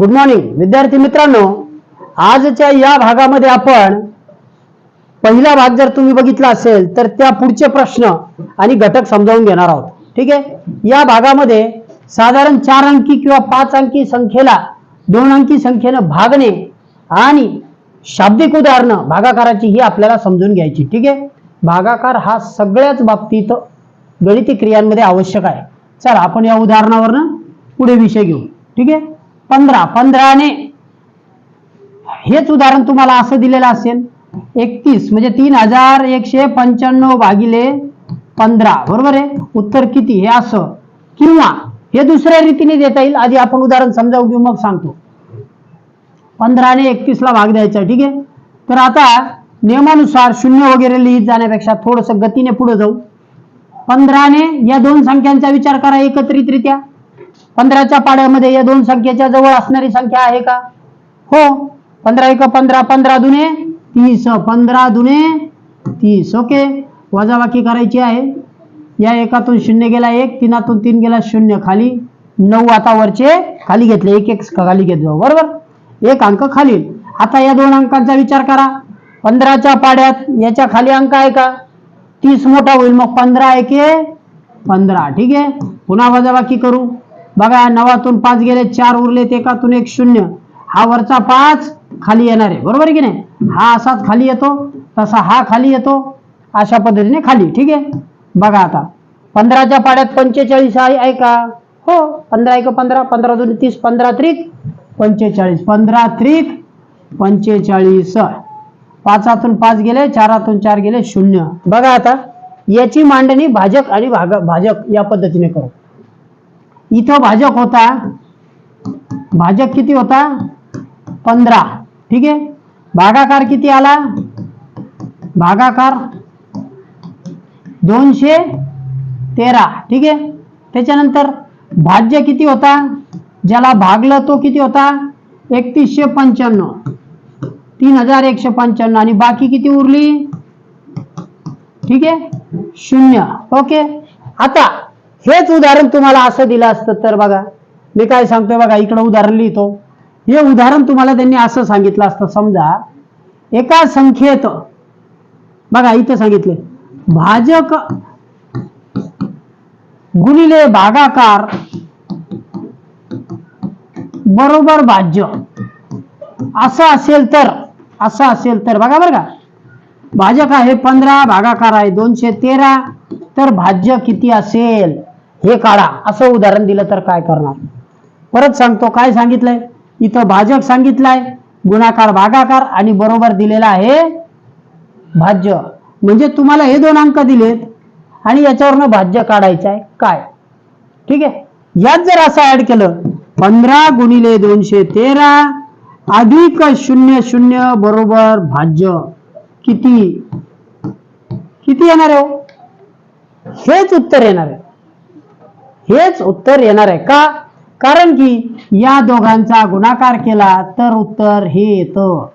Good morning विद्यार्थी मित्रांनो आजच्या या भागामध्ये आपण पहिला भाग जर तुम्ही बघितला असेल तर त्या पुढचे प्रश्न आणि घटक समजावून घेणार आहोत. ठीक आहे? या भागामध्ये साधारण चार अंकी किंवा पाच अंकी संख्येला दोन अंकी संख्येनं भागणे आणि शाब्दिक उदाहरणं भागाकाराची ही आपल्याला समजून घ्यायची. ठीक आहे? भागाकार हा सगळ्याच बाबतीत गणिती क्रियांमध्ये आवश्यक आहे. चला आपण या उदाहरणावरनं पुढे विषय घेऊ. ठीक आहे? पंधरा पंधराने. हेच उदाहरण तुम्हाला असं दिलेलं असेल. एकतीस म्हणजे तीन हजार एकशे पंच्याण्णव भागिले पंधरा. बरोबर आहे? उत्तर किती? हे असं. किंवा हे दुसऱ्या रीतीने देता येईल. आधी आपण उदाहरण समजावून घेऊ मग सांगतो. पंधराने एकतीसला भाग द्यायचा ठीक आहे? तर आता नियमानुसार शून्य वगैरे लिहित जाण्यापेक्षा थोडस गतीने पुढे जाऊ. पंधराने या दोन संख्यांचा विचार करा एकत्रितरित्या. पंधराच्या पाड्यामध्ये या दोन संख्येच्या जवळ असणारी संख्या आहे का? हो. पंधरा एक पंधरा पंधरा दुने तीस पंधरा दुने तीस. ओके. वजाबाकी करायची आहे. या एकातून शून्य गेला एक तीनातून तीन गेला शून्य. खाली नऊ आता वरचे खाली घेतले. एक एक खाली घेत जाऊ बरोबर? एक अंक खाली. आता या दोन अंकांचा विचार करा. पंधराच्या पाड्यात याच्या खाली अंक आहे का? तीस मोठा होईल. मग पंधरा एके पंधरा. ठीक आहे? पुन्हा वजाबाकी करू. बघा नवातून पाच गेले चार उरले एकातून एक शून्य. हा वरचा पाच खाली येणार आहे. बरोबर आहे की नाही? हा असाच खाली येतो तसा हा खाली येतो अशा पद्धतीने खाली ठीक आहे? बघा आता. पंधराच्या पाड्यात पंचेचाळीस आहे ऐका. का हो पंधरा एक पंधरा पंधरा दोन तीस पंधरा त्रिक पंचेचाळीस. पंधरा त्रिक पंचेचाळीस. पाचातून पाच गेले चारातून चार गेले शून्य. बघा आता याची मांडणी भाजक आणि भाग भाजक या पद्धतीने करू. इथं भाजक होता. भाजक किती होता? पंधरा. ठीक आहे? भागाकार किती आला? भागाकार दोनशे तेरा. ठीक आहे? त्याच्यानंतर भाज्य किती होता? ज्याला भागलं तो किती होता? एकतीसशे पंच्याण्णव. तीन हजार एकशे पंच्याण्णव. आणि बाकी किती उरली? ठीक आहे? शून्य. ओके? आता हेच उदाहरण तुम्हाला असं दिलं असतं तर बघा. मी काय सांगतोय बघा इकडं उदाहरण लिहितो. हे उदाहरण तुम्हाला त्यांनी असं सांगितलं असतं समजा एका संख्येत बघा इथं सांगितले भाजक गुणिले भागाकार बरोबर भाज्य. असं असेल तर असं असेल तर बघा बरं का. भाजक आहे पंधरा भागाकार आहे दोनशे तेरा तर भाज्य किती असेल? हे काढा. असं उदाहरण दिलं तर काय करणार? परत सांगतो काय सांगितलंय? इथं भाजक सांगितलंय गुणाकार भागाकार आणि बरोबर दिलेला आहे भाज्य. म्हणजे तुम्हाला हे दोन अंक दिलेत आणि याच्यावरनं भाज्य काढायचं आहे काय? ठीक आहे? यात जर असं ऍड केलं पंधरा गुणिले दोनशे तेरा अधिक शून्य शून्य बरोबर भाज्य किती? किती येणार आहे हो? हेच उत्तर येणार आहे. हेच उत्तर येणार आहे. का? कारण की या दोघांचा गुणाकार केला तर उत्तर हे येतं.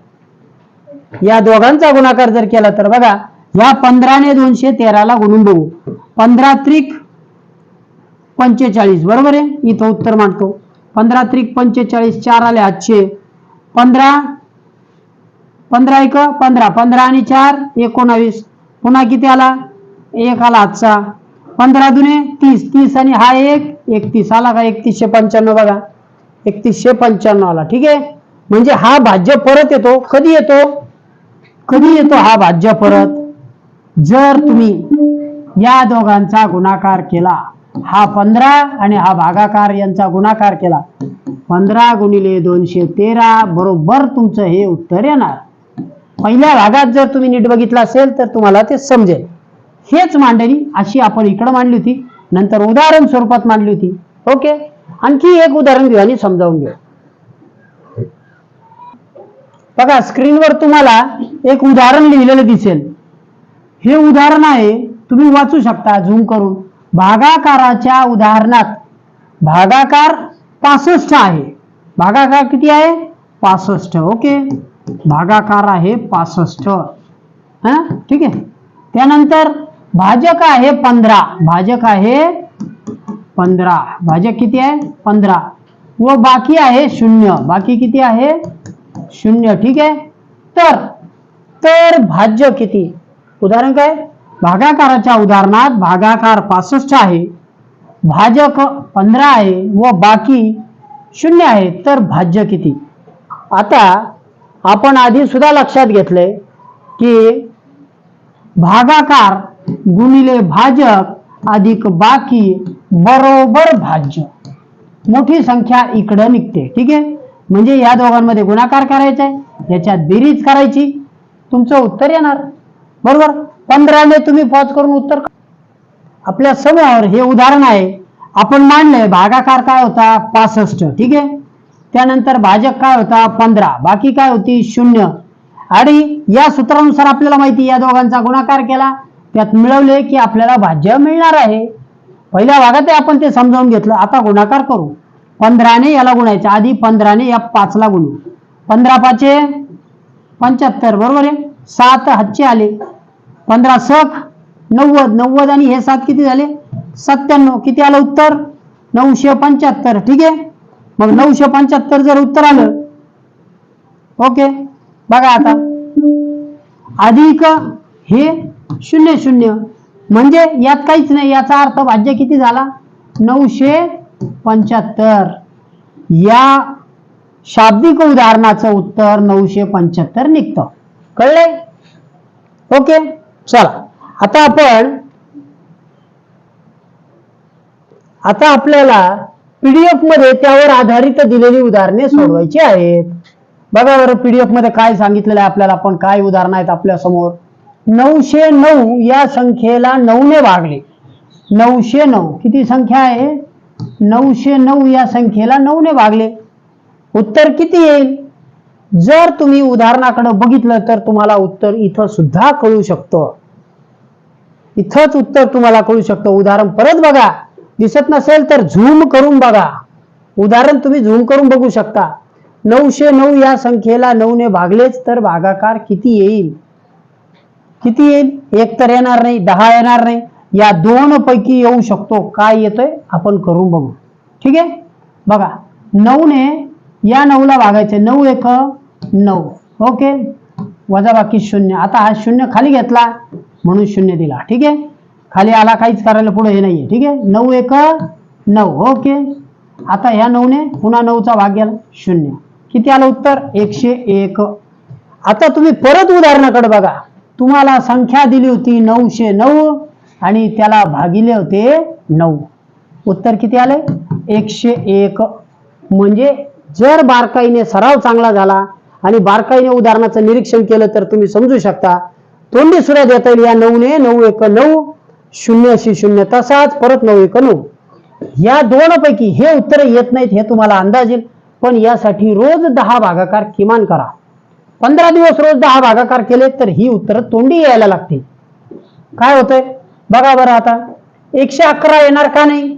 या दोघांचा गुणाकार जर केला तर बघा या पंधराने दोनशे तेराला गुणून बघू. पंधरा त्रिक पंचेचाळीस बरोबर आहे? इथं उत्तर मांडतो. पंधरा त्रिक पंचेचाळीस चार आले आठशे. पंधरा पंधरा एक पंधरा. पंधरा आणि चार एकोणावीस. पुन्हा किती आला? एक आला आजचा पंधरा दुने तीस. तीस आणि हा एक एकतीस. आला का? एकतीसशे पंच्याण्णव बघा. एकतीसशे पंच्याण्णव आला. ठीक आहे? म्हणजे हा भाज्य परत येतो. कधी येतो? कधी येतो हा भाज्य परत? जर तुम्ही या दोघांचा गुणाकार केला हा पंधरा आणि हा भागाकार यांचा गुणाकार केला पंधरा गुणिले दोनशे तेरा बरोबर तुमचं हे उत्तर येणार. पहिल्या भागात जर तुम्ही नीट बघितलं असेल तर तुम्हाला ते समजेल. हेच मांडणी अशी आपण इकडं मांडली होती नंतर उदाहरण स्वरूपात मांडली होती. ओके? आणखी एक उदाहरण घेऊ आणि समजावून घेऊ. बघा स्क्रीनवर तुम्हाला एक उदाहरण लिहिलेलं दिसेल. हे उदाहरण आहे तुम्ही वाचू शकता झूम करून. भागाकाराच्या उदाहरणात भागाकार पासष्ट आहे. भागाकार किती आहे? पासष्ट. ओके? भागाकार आहे पासष्ट. हा? ठीक आहे? त्यानंतर भाजक आहे पंधरा. भाजक आहे पंधरा. भाजक किती आहे? पंधरा. व बाकी आहे शून्य. बाकी किती आहे? शून्य. ठीक आहे? तर तर भाज्य किती? उदाहरण काय? भागाकाराच्या उदाहरणात भागाकार पासष्ट आहे. भाजक पंधरा आहे व बाकी शून्य आहे. तर भाज्य किती? आता आपण आधी सुद्धा लक्षात घेतलंय की भागाकार गुणिले भाजक अधिक बाकी बरोबर भाज्य. मोठी संख्या इकडं निघते ठीक आहे? म्हणजे या दोघांमध्ये गुणाकार करायचा आहे याच्यात बेरीज करायची. तुमचं उत्तर येणार. बरोबर? पंधराने तुम्ही पॉज करून उत्तर आपल्यासमोर हे उदाहरण आहे. आपण मांडलंय भागाकार काय होता? पासष्ट ठीक आहे? त्यानंतर भाजक काय होता? पंधरा. बाकी काय होती? शून्य. आणि या सूत्रानुसार आपल्याला माहिती या दोघांचा गुणाकार केला. त्यात मिळवले की आपल्याला भाज्य मिळणार आहे. पहिल्या भागात आपण ते समजावून घेतलं. आता गुणाकार करू. पंधराने याला गुणायचं. आधी पंधराने या पाचला गुणू. पंधरा पाचे पंच्याहत्तर. बरोबर आहे? सात हातचे आले. पंधरा सख नव्वद. नव्वद आणि हे सात किती झाले? सत्त्याण्णव. किती आलं उत्तर? नऊशे पंच्याहत्तर. ठीक आहे? मग नऊशे पंच्याहत्तर जर उत्तर आलं ओके. बघा आता. अधिक हे शून्य शून्य. म्हणजे यात काहीच नाही याचा अर्थ भाज्य किती झाला? नऊशे पंच्याहत्तर. या शाब्दिक उदाहरणाचं उत्तर नऊशे पंच्याहत्तर निघतं. कळले ओके चला. आता आपण आता आपल्याला पीडीएफमध्ये त्यावर आधारित दिलेली उदाहरणे सोडवायची आहेत. बघा बरं पीडीएफमध्ये काय सांगितलेलं आहे आपल्याला आपण काय उदाहरणं आहेत आपल्यासमोर? नऊशे नऊ या संख्येला नऊने भागले. नऊशे नऊ. किती संख्या आहे? नऊशे नऊ या संख्येला नऊने भागले. उत्तर किती येईल? जर तुम्ही उदाहरणाकडे बघितलं तर तुम्हाला उत्तर इथं सुद्धा कळू शकतं. इथंच उत्तर तुम्हाला कळू शकतं. उदाहरण परत बघा. दिसत नसेल तर झूम करून बघा. उदाहरण तुम्ही झूम करून बघू शकता. नऊशे नऊ या संख्येला नऊने भागलेच तर भागाकार किती येईल? किती येईल? एक तर येणार नाही दहा येणार नाही. या दोन पैकी येऊ शकतो. काय येतोय? आपण करून बघू. ठीक आहे? बघा नऊने या नऊला भागायचे. नऊ एक नऊ. ओके? वजा बाकी शून्य. आता हा शून्य खाली घेतला म्हणून शून्य दिला. ठीक आहे? खाली आला काहीच करायला पुढे हे नाही आहे ठीक आहे? नऊ एक नऊ. ओके? आता ह्या नऊने पुन्हा नऊचा भाग गेला. शून्य. किती आलं उत्तर? एकशे एक. आता तुम्ही परत उदाहरणाकडे बघा. तुम्हाला संख्या दिली होती नऊशे नऊ आणि त्याला भागिले होते नऊ. उत्तर किती आले? एकशे एक. म्हणजे जर बारकाईने सराव चांगला झाला आणि बारकाईने उदाहरणाचं निरीक्षण केलं तर तुम्ही समजू शकता. तोंडी सुद्धा देता येईल या नऊने नऊ एक नऊ शून्य अशी शून्य तसाच परत नऊ एक नऊ. या दोनपैकी हे उत्तर येत नाहीत हे तुम्हाला अंदाज येईल. पण यासाठी रोज दहा भागाकार किमान करा. पंधरा दिवस रोज दहा भागाकार केले तर ही उत्तर तोंडी यायला लागते काय होतंय? बघा बरं आता. एकशे अकरा येणार का नाही?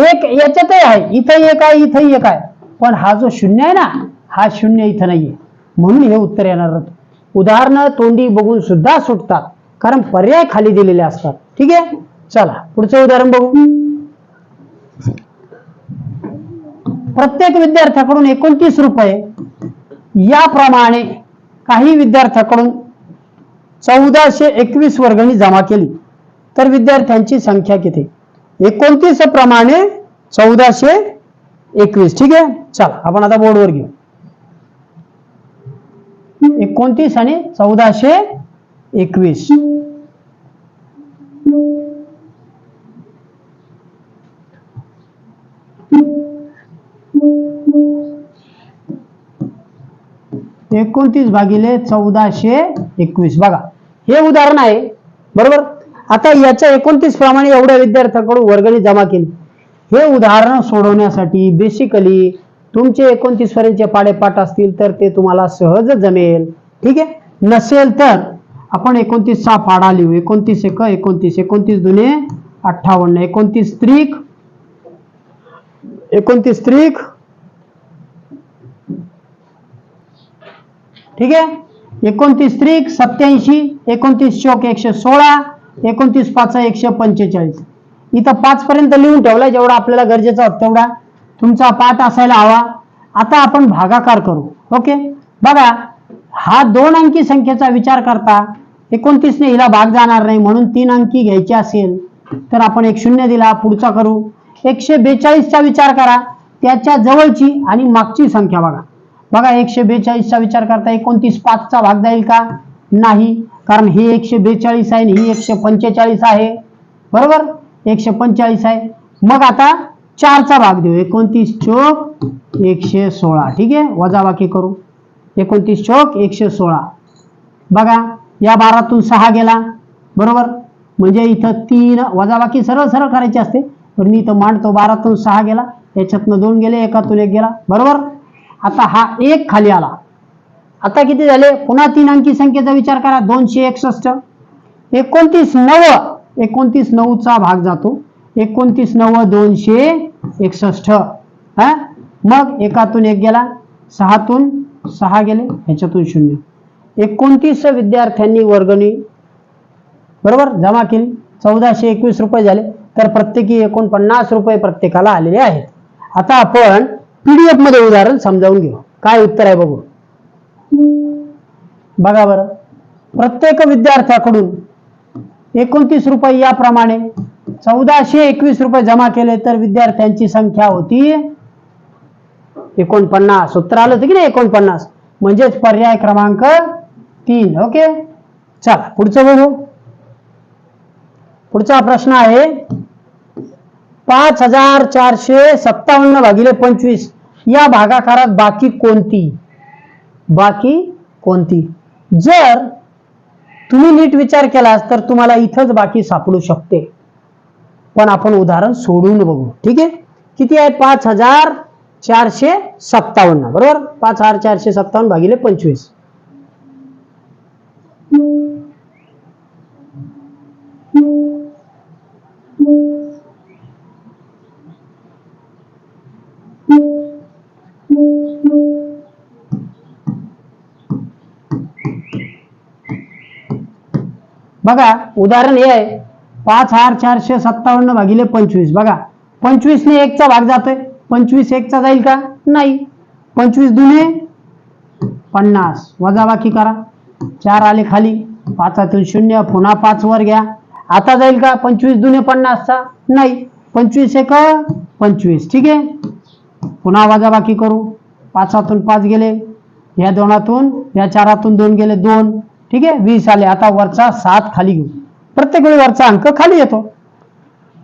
एक याच्यातही आहे. इथं एक आहे इथंही एक आहे. पण हा जो शून्य आहे ना हा शून्य इथं नाहीये. म्हणून हे उत्तर येणार उदाहरणं तोंडी बघून सुद्धा सुटतात. कारण पर्याय खाली दिलेले असतात. ठीक आहे? चला पुढचं उदाहरण बघू. प्रत्येक विद्यार्थ्याकडून एकोणतीस रुपये याप्रमाणे काही विद्यार्थ्याकडून चौदाशे एकवीस वर्गणी जमा केली. तर विद्यार्थ्यांची संख्या किती? एकोणतीस प्रमाणे चौदाशे एकवीस. ठीक आहे? चला आपण आता बोर्डवर घेऊ. एकोणतीस आणि चौदाशे एकवीस. एकोणतीस भागिले चौदाशे एकवीस. बघा हे उदाहरण आहे. बरोबर? आता याच्या एकोणतीस प्रमाणे एवढ्या विद्यार्थ्याकडून वर्गणी जमा केली. हे उदाहरण सोडवण्यासाठी बेसिकली तुमचे एकोणतीस पर्यंतचे पाडेपाठ असतील तर ते तुम्हाला सहज जमेल. ठीक आहे? नसेल तर आपण एकोणतीसचा पाडा लिहू. एकोणतीस एक एकोणतीस. एकोणतीस दुने अठ्ठावन्न. एकोणतीस त्रिक एकोणतीस त्रिक ठीक आहे? एकोणतीस त्रिक सत्याऐंशी एकोणतीस चौक एकशे सोळा एकोणतीस पाच एकशे पंचेचाळीस. इथं पाच पर्यंत लिहून ठेवला जेवढा आपल्याला गरजेचा तेवढा. तुमचा पाठ असायला हवा. आता आपण भागाकार करू. ओके? बघा हा दोन अंकी संख्येचा विचार करता एकोणतीसने हिला भाग जाणार नाही म्हणून तीन अंकी घ्यायची असेल तर आपण एक शून्य दिला पुढचा करू. एकशे बेचाळीसचा विचार करा त्याच्या जवळची आणि मागची संख्या बघा. बघा एकशे बेचाळीसचा विचार करता एकोणतीस पाचचा भाग जाईल का? नाही कारण ही एकशे बेचाळीस आहे आणि ही एकशे पंचेचाळीस आहे. बरोबर? एकशे पंचेचाळीस आहे. मग आता चारचा भाग देऊ. एकोणतीस चोक एकशे सोळा. ठीक आहे? वजाबाकी करू. एकोणतीस चोक एकशे सोळा. बघा या बारातून सहा गेला. बरोबर? म्हणजे इथं तीन वजाबाकी सरळ सरळ करायची असते. पण मी इथं मांडतो बारातून सहा गेला. याच्यातनं दोन गेले एकातून एक गेला. बरोबर? आता हा एक खाली आला. आता किती झाले? पुन्हा तीन अंकी संख्येचा विचार करा. दोनशे एकसष्ट. एकोणतीस नव. एकोणतीस नऊचा भाग जातो. एकोणतीस नव दोनशे एकसष्ट. हा? मग एकातून एक गेला. सहातून सहा गेले. ह्याच्यातून शून्य. एकोणतीस विद्यार्थ्यांनी वर्गणी. बरोबर? जमा केली. चौदाशे एकवीस रुपये झाले. तर प्रत्येकी एकोणपन्नास रुपये प्रत्येकाला आलेले आहेत. आता आपण पीडीएफमध्ये उदाहरण समजावून घेऊ. काय उत्तर आहे बघू. बघा बरं. प्रत्येक विद्यार्थ्याकडून एकोणतीस रुपये याप्रमाणे चौदाशे एकवीस रुपये जमा केले तर विद्यार्थ्यांची संख्या होती एकोणपन्नास. उत्तर आलं होतं की नाही एकोणपन्नास? म्हणजेच पर्याय क्रमांक तीन. ओके? चला पुढचं बघू. पुढचा प्रश्न आहे पाच हजार चारशे सत्तावन्न भागिले पंचवीस. या भागाकारात बाकी कोणती? बाकी कोणती? जर तुम्ही नीट विचार केलास तर तुम्हाला इथंच बाकी सापडू शकते. पण आपण उदाहरण सोडून बघू. ठीक आहे? किती आहे? पाच हजार चारशे सत्तावन्न. बरोबर? पाच हजार चारशे सत्तावन्न भागिले पंचवीस. बघा उदाहरण हे आहे. पाच हजार चारशे सत्तावन्न भागिले पंचवीस. बघा पंचवीसने एकचा भाग जातोय. पंचवीस एकचा जाईल का? नाही. पंचवीस दुने पन्नास. वजाबाकी करा. चार आले खाली. पाचातून शून्य पुन्हा पाच वर घ्या. आता जाईल का? पंचवीस दुने पन्नासचा? नाही. पंचवीस एक पंचवीस. ठीक आहे? पुन्हा वजाबाकी करू. पाचातून पाच गेले. या दोनातून या चारातून दोन गेले दोन. ठीक आहे? वीस आले. आता वरचा सात खाली घेऊ. प्रत्येक वेळी वरचा अंक खाली येतो.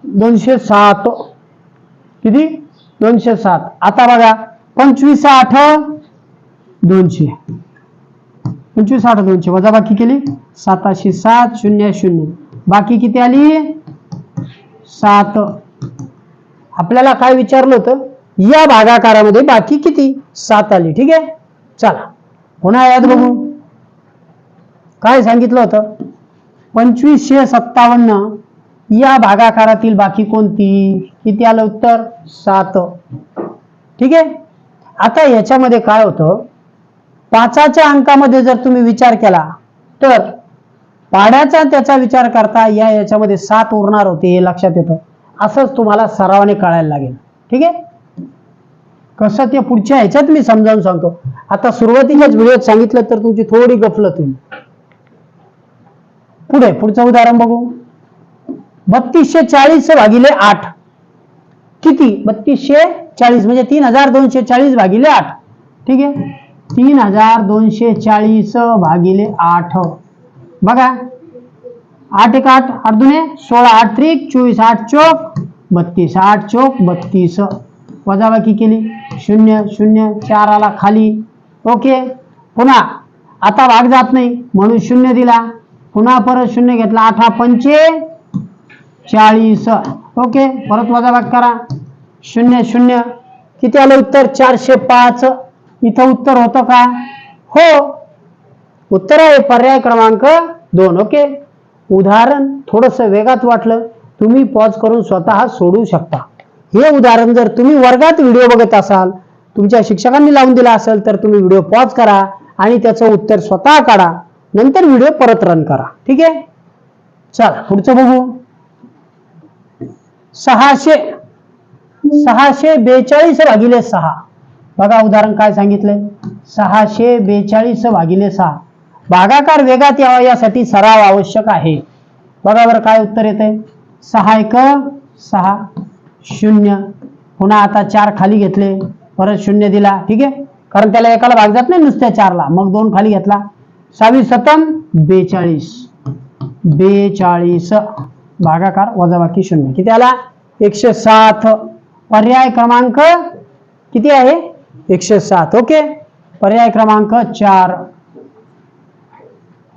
दोनशे सात. किती? दोनशे सात. आता बघा. पंचवीस आठ दोनशे. पंचवीस आठ दोनशे. वजाबाकी केली? साताशे सात शून्य शून्य. बाकी किती आली? सात. आपल्याला काय विचारलं होतं? या भागाकारामध्ये बाकी किती? सात आली. ठीक आहे? चला. पुन्हा याद बघू. काय सांगितलं होतं? पंचवीसशे सत्तावन्न या भागाकारातील बाकी कोणती? किती आलं उत्तर? सात. ठीक आहे? आता याच्यामध्ये काय होतं? पाचाच्या अंकामध्ये जर तुम्ही विचार केला तर पाड्याचा त्याचा विचार करता या याच्यामध्ये सात उरणार होते हे लक्षात येतं. असंच तुम्हाला सरावाने कळायला लागेल. ठीक आहे? कसं ते पुढच्या ह्याच्यात मी समजावून सांगतो. आता सुरुवातीच्याच व्हिडिओत सांगितलं तर तुमची थोडी गफलत होईल. पुढे पुढचं उदाहरण बघू. बत्तीसशे चाळीस भागिले आठ. किती? बत्तीसशे चाळीस म्हणजे तीन हजार दोनशे चाळीस भागिले आठ. ठीक आहे? तीन हजार दोनशे चाळीस भागिले आठ. बघा. आठ एक आठ आठ दुने सोळा आठ त्रिक चोवीस आठ चोक बत्तीस आठ चोक बत्तीस. वजाबाकी केली. शून्य शून्य चार आला खाली. ओके. पुन्हा. आता भाग जात नाही. म्हणून शून्य दिला. पुन्हा परत शून्य घेतला. आठा पंचे चाळीस. ओके परत वजाबाकी करा. शून्य शून्य. किती आलं उत्तर? चारशे पाच. इथं उत्तर होतं का? हो. उत्तर आहे पर्याय क्रमांक दोन. ओके. उदाहरण थोडस वेगात वाटलं तुम्ही पॉज करून स्वतः सोडू शकता. हे उदाहरण जर तुम्ही वर्गात व्हिडिओ बघत असाल तुमच्या शिक्षकांनी लावून दिला असेल तर तुम्ही व्हिडिओ पॉज करा आणि त्याचं उत्तर स्वतः काढा. नंतर व्हिडिओ परत रन करा. ठीक आहे? चला पुढचं बघू. सहाशे सहाशे बेचाळीस भागिले सहा. बघा उदाहरण काय सांगितलंय. सहाशे बेचाळीस भागिले सहा. भागाकार वेगात यावा यासाठी सराव आवश्यक आहे. बघा बरं काय उत्तर येते सहा एक सहा शून्य. पुन्हा आता चार खाली घेतले. परत शून्य दिला. ठीक आहे? कारण त्याला एकाला भाग जात नाही नुसत्या चारला. मग दोन खाली घेतला. सहावी सतम बेचाळीस. बेचाळीस. भागाकार वजाबाकी शून्य. किती आला? एकशे सात. पर्याय क्रमांक किती आहे? एकशे सात. ओके. पर्याय क्रमांक चार.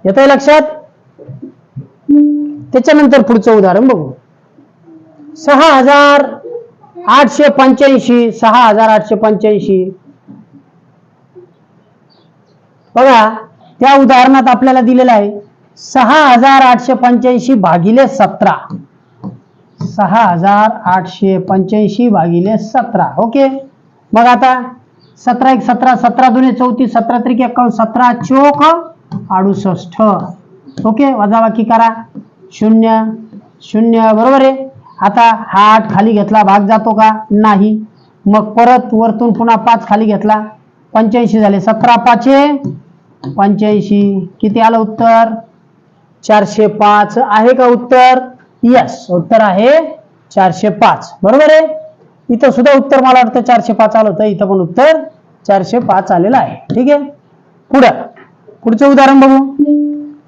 येत आहे लक्षात? त्याच्यानंतर पुढचं उदाहरण बघू. सहा हजार आठशे पंच्याऐंशी. सहा हजार आठशे पंच्याऐंशी. बघा. त्या उदाहरणात आपल्याला दिलेलं आहे सहा हजार आठशे पंच्याऐंशी भागिले सतरा. सहा हजार आठशे पंच्याऐंशी भागिले सतरा. ओके? मग आता सतरा एक सतरा सतरा दोन्ही चौतीस सतरा त्रिक एकावन्न सतरा चोक अडुसष्ट. ओके? वजाबाकी करा. शून्य शून्य बरोबर आहे? आता हा आठ खाली घेतला भाग जातो का? नाही. मग परत वरतून पुन्हा पाच खाली घेतला. पंच्याऐंशी झाले सतरा पाचशे पंच्याऐंशी. किती आलं उत्तर? चारशे पाच. आहे का उत्तर? यस उत्तर आहे चारशे पाच. बरोबर आहे? इथं सुद्धा उत्तर मला वाटतं चारशे पाच आलं होतं. इथं पण उत्तर चारशे पाच आलेलं आहे. ठीक आहे? पुढं. पुढचं उदाहरण बघू.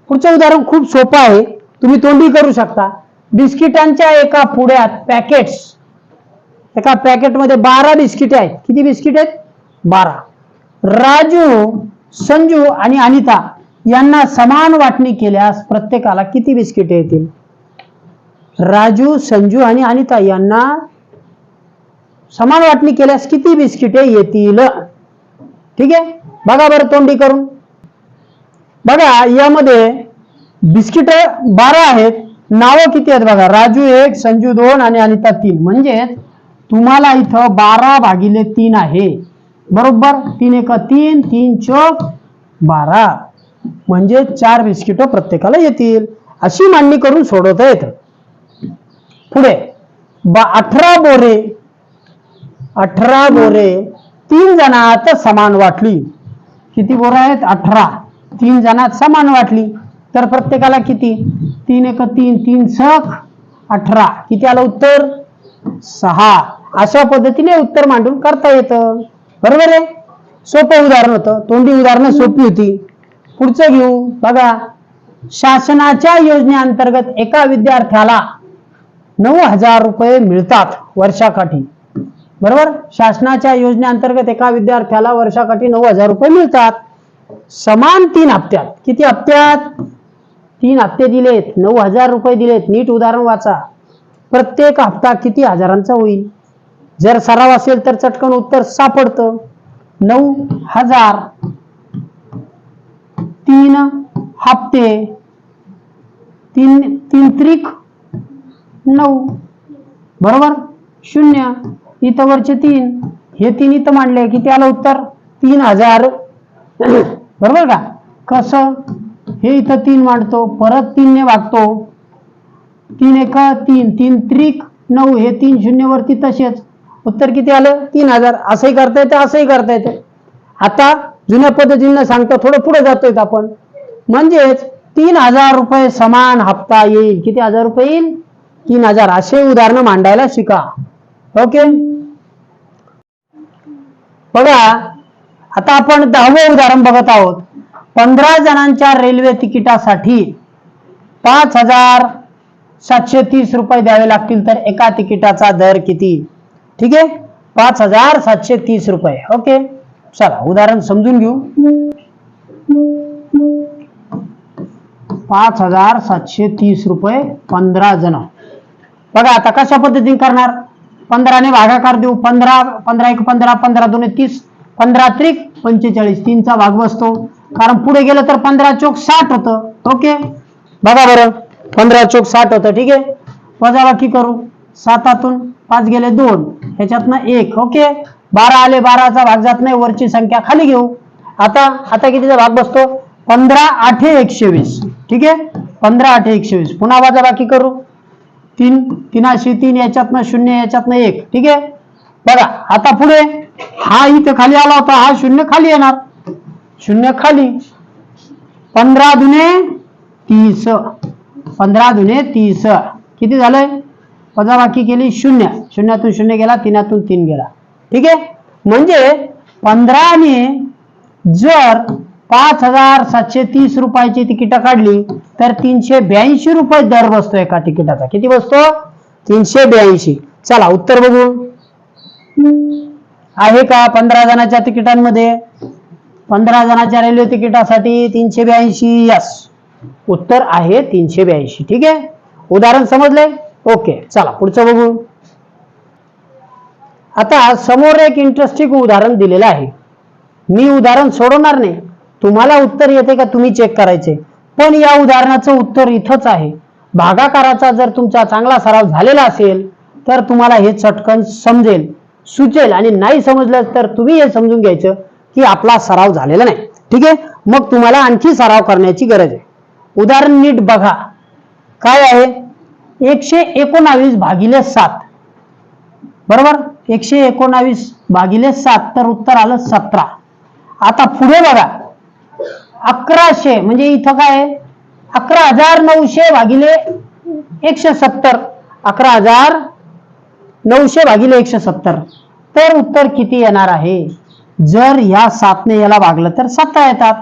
पुढचं उदाहरण खूप सोपं आहे. तुम्ही तोंडी करू शकता. बिस्किटांच्या एका पुड्यात पॅकेट्स. एका पॅकेटमध्ये बारा बिस्किटे आहेत. किती बिस्किट आहेत? बारा. राजू संजू आणि अनिता यांना समान वाटणी केल्यास प्रत्येकाला किती बिस्किटे येतील? राजू संजू आणि अनिता यांना समान वाटणी केल्यास किती बिस्किटे येतील? ठीक आहे? बघा बरं तोंडी करून. बघा यामध्ये बिस्किट बारा आहेत. नावं किती आहेत बघा? राजू एक संजू दोन आणि अनिता तीन. म्हणजे तुम्हाला इथं बारा भागिले तीन आहे. बरोबर? तीन एक तीन तीन चौक बारा. म्हणजे चार बिस्किट प्रत्येकाला येतील. अशी मांडणी करून सोडवता येतं. पुढे. बा अठरा बोरे. अठरा बोरे. तीन जणात समान वाटली. किती बोरं आहेत? अठरा. तीन जणात समान वाटली. तर प्रत्येकाला किती? तीन एक तीन तीन सख अठरा. किती आलं उत्तर? सहा. अशा पद्धतीने उत्तर मांडून करता येतं. बरोबर आहे? सोपं उदाहरण होतं. तोंडी उदाहरणं सोपी होती. पुढचं घेऊ. बघा. शासनाच्या योजनेअंतर्गत एका विद्यार्थ्याला नऊ हजार रुपये मिळतात वर्षाकाठी. बरोबर? शासनाच्या योजनेअंतर्गत एका विद्यार्थ्याला वर्षाकाठी नऊ हजार रुपये मिळतात. समान तीन हप्त्यात. किती हप्त्यात? तीन हप्ते दिलेत. नऊ हजार रुपये दिलेत. नीट उदाहरण वाचा. प्रत्येक हप्ता किती हजारांचा होईल? जर सराव असेल तर चटकन उत्तर सापडतं. नऊ हजार तीन हप्ते. तीन तीन त्रिक नऊ. बरोबर? शून्य. इथं वरचे तीन. हे तीन इथं मांडले. किती आलं उत्तर? तीन हजार. बरोबर का? कसं? हे इथं तीन मांडतो. परत तीनने वागतो तीन एक तीन. तीन त्रिक नऊ. हे तीन शून्यवरती तसेच. उत्तर किती आलं? तीन हजार. असंही करता येतं असंही करता येतं. आता जुन्या पद्धतीनं सांगतो थोडं पुढे जातोय आपण? म्हणजेच तीन हजार रुपये समान हप्ता येईल. किती हजार रुपये येईल? तीन हजार. असे उदाहरणं मांडायला शिका. ओके? बघा आता आपण दहावं उदाहरण बघत आहोत. पंधरा जणांच्या रेल्वे तिकिटासाठी पाच हजार सातशे तीस रुपये द्यावे लागतील तर एका तिकिटाचा दर किती? ठीक आहे? पाच हजार सातशे तीस रुपये. ओके? चला उदाहरण समजून घेऊ. पाच हजार सातशे तीस रुपये पंधरा जण. बघा आता कशा पद्धतीने करणार? पंधराने भागाकार देऊ. पंधरा पंधरा एक पंधरा पंधरा दोन तीस. पंधरा त्रिक पंचेचाळीस. तीनचा भाग बसतो. कारण पुढे गेलं तर पंधरा चोक साठ होतं. ओके? बघा बरं. पंधरा चोक साठ होतं. ठीक आहे? वजाबाकी करू. सातातून पाच गेले दोन. ह्याच्यातनं एक. ओके. बारा आले बाराचा भाग जात नाही. वरची संख्या खाली घेऊ. आता आता कितीचा भाग बसतो? पंधरा आठे एकशे वीस. ठीक आहे? पंधरा आठे एकशे वीस. पुन्हा वजाबाकी करू. तीन तीनाशी तीन याच्यातनं शून्य याच्यातनं एक. ठीक आहे? बघा आता पुढे हा इथं खाली आला होता. हा शून्य खाली येणार. शून्य खाली. पंधरा दुने तीस. पंधरा दुने तीस. किती झालंय? वजाबाकी केली शून्य. शून्यातून शून्य गेला तीनातून तीन गेला. ठीक आहे? म्हणजे पंधराने जर पाच हजार सातशे तीस रुपयाची तिकीट काढली तर तीनशे ब्याऐंशी रुपये दर बसतो एका तिकिटाचा. किती बसतो? तीनशे ब्याऐंशी. चला उत्तर बघू. आहे का पंधरा जणांच्या तिकिटांमध्ये? पंधरा जणांच्या रेल्वे तिकिटासाठी तीनशे ब्याऐंशी. यस. उत्तर आहे तीनशे ब्याऐंशी. ठीक आहे? उदाहरण समजले? ओके चला पुढचं बघू. आता समोर एक इंटरेस्टिंग उदाहरण दिलेलं आहे. मी उदाहरण सोडवणार नाही. तुम्हाला उत्तर येते का तुम्ही चेक करायचे. पण या उदाहरणाचं उत्तर इथंच आहे. भागाकाराचा जर तुमचा चांगला सराव झालेला असेल तर तुम्हाला हे चटकन समजेल सुचेल आणि नाही समजलं तर तुम्ही हे समजून घ्यायचं की आपला सराव झालेला नाही. ठीक आहे? मग तुम्हाला आणखी सराव करण्याची गरज आहे. उदाहरण नीट बघा. काय आहे? एकशे एकोणावीस भागिले सात. बरोबर? एकशे एकोणावीस भागिले सात तर उत्तर आलं सतरा. आता पुढे बघा. अकराशे म्हणजे इथं काय आहे? अकरा हजार नऊशे भागिले एकशे सत्तर. अकरा हजार नऊशे भागिले एकशे सत्तर. तर उत्तर किती येणार आहे? जर या सातने याला भागलं तर सतरा येतात.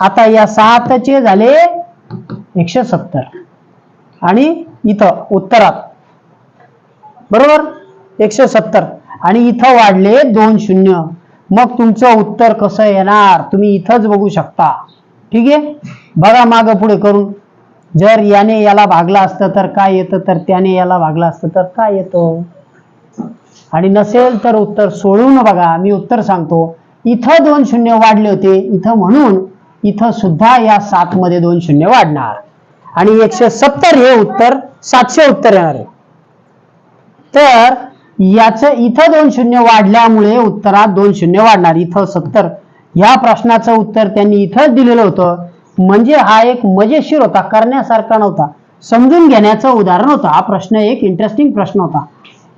आता या सातचे झाले एकशे सत्तर. आणि इथं उत्तरात. बरोबर? एकशे सत्तर. आणि इथं वाढले दोन शून्य. मग तुमचं उत्तर कसं येणार? तुम्ही इथंच बघू शकता. ठीक आहे? बघा मागं पुढे करून. जर याने याला भागलं असतं तर काय येतं? तर त्याने याला भागलं असतं तर काय येतं? आणि नसेल तर उत्तर सोडून बघा. मी उत्तर सांगतो. इथं दोन शून्य वाढले होते. इथं म्हणून इथं सुद्धा या सात मध्ये दोन शून्य वाढणार. आणि एकशे सत्तर हे उत्तर सातशे उत्तर येणार आहे तर याचं इथं दोन शून्य वाढल्यामुळे उत्तरात दोन शून्य वाढणार इथं सत्तर. ह्या प्रश्नाचं उत्तर त्यांनी इथंच दिलेलं होतं. म्हणजे हा एक मजेशीर होता करण्यासारखा नव्हता. समजून घेण्याचं उदाहरण होतं. हा प्रश्न एक इंटरेस्टिंग प्रश्न होता.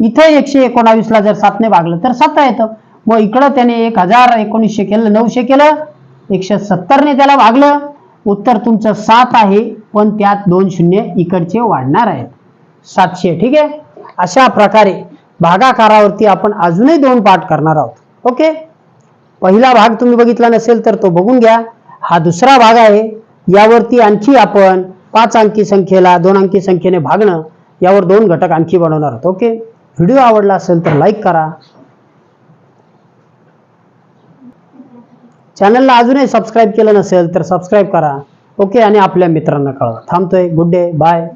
इथं एकशे एकोणावीसला जर सातने भागलं तर सत्ता येतं. मग इकडं त्याने एक हजार एकोणीसशे केलं नऊशे केलं. एकशे सत्तरने त्याला भागलं. उत्तर तुमचं सात आहे पण त्यात दोन शून्य इकडचे वाढणार आहेत. सातशे ठीक आहे? अशा प्रकारे भागाकारावरती आपण अजूनही दोन पाठ करणार आहोत. ओके? पहिला भाग तुम्ही बघितला नसेल तर तो बघून घ्या. हा दुसरा भाग आहे. यावरती आणखी आपण पाच अंकी संख्येला दोन अंकी संख्येने भागणं यावर दोन घटक आणखी बनवणार आहोत. ओके? व्हिडिओ आवडला असेल तर लाईक करा. चॅनलला अजूनही सबस्क्राईब केलं नसेल तर सबस्क्राईब करा. ओके आणि आपल्या मित्रांना कळवा. थांबतोय. Good day bye